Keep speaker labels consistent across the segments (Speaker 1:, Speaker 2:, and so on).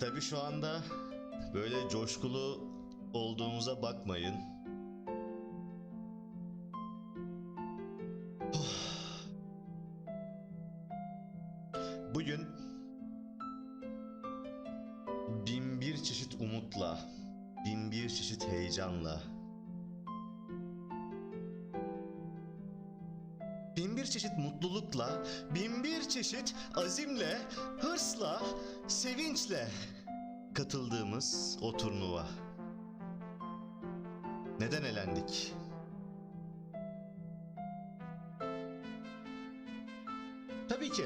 Speaker 1: Tabii şu anda böyle coşkulu olduğumuza bakmayın. Bugün bin bir çeşit umutla, bin bir çeşit heyecanla, bin bir çeşit mutlulukla, bin bir çeşit azimle, hırsla, sevinçle katıldığımız o turnuva. Neden elendik? Tabii ki.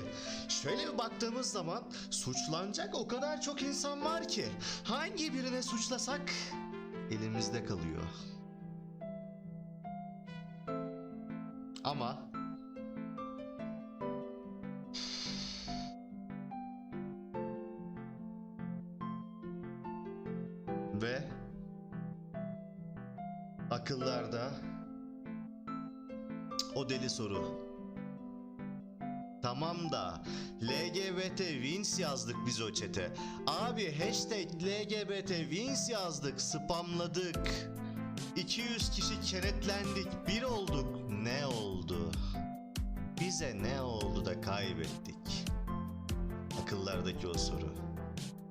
Speaker 1: Şöyle bir baktığımız zaman suçlanacak o kadar çok insan var ki hangi birine suçlasak elimizde kalıyor. Ama ve akıllarda o deli soru. Tamam da LGBT wins yazdık biz o çete. Abi hashtag LGBT wins yazdık spamladık. 200 kişi kenetlendik bir olduk. Ne oldu? Bize ne oldu da kaybettik? Akıllardaki o soru.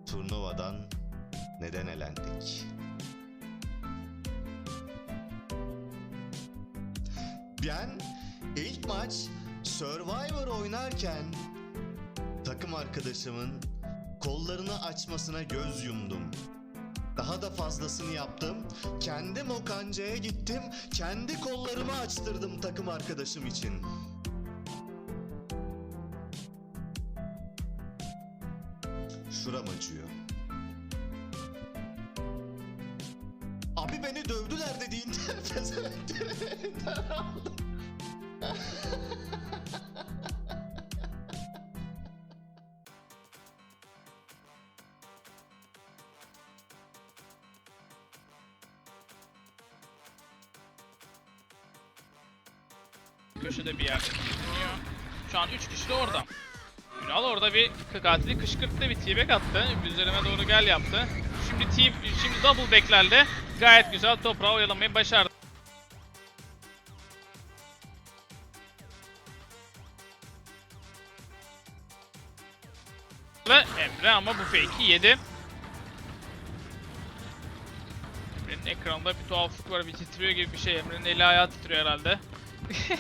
Speaker 1: Turnuvadan neden elendik? Ben ilk maç Survivor oynarken takım arkadaşımın kollarını açmasına göz yumdum. Daha da fazlasını yaptım. Kendim o gittim. Kendi kollarımı açtırdım takım arkadaşım için. Şuram acıyor. Beni dövdüler dediğinde
Speaker 2: köşede bir yerde bulunuyor. Şu an 3 kişi de orada. Ünal orada bir katili kışkırttı, bir t attı. Üzerime doğru gel yaptı. Şimdi team, şimdi double backlerle gayet güzel toprağı oyalamayı başardı. Emre ama bu fake'i yedi. Emre'nin ekranda bir tuhaflık var, bir titriyor gibi bir şey. Emre'nin eli ayağı titriyor herhalde.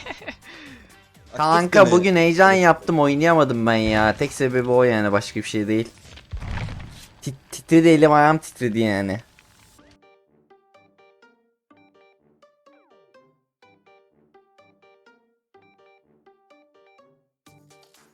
Speaker 3: Kanka bugün heyecan yaptım oynayamadım ben ya. Tek sebebi o yani başka bir şey değil. Tit titredi elim ayağım titredi yani.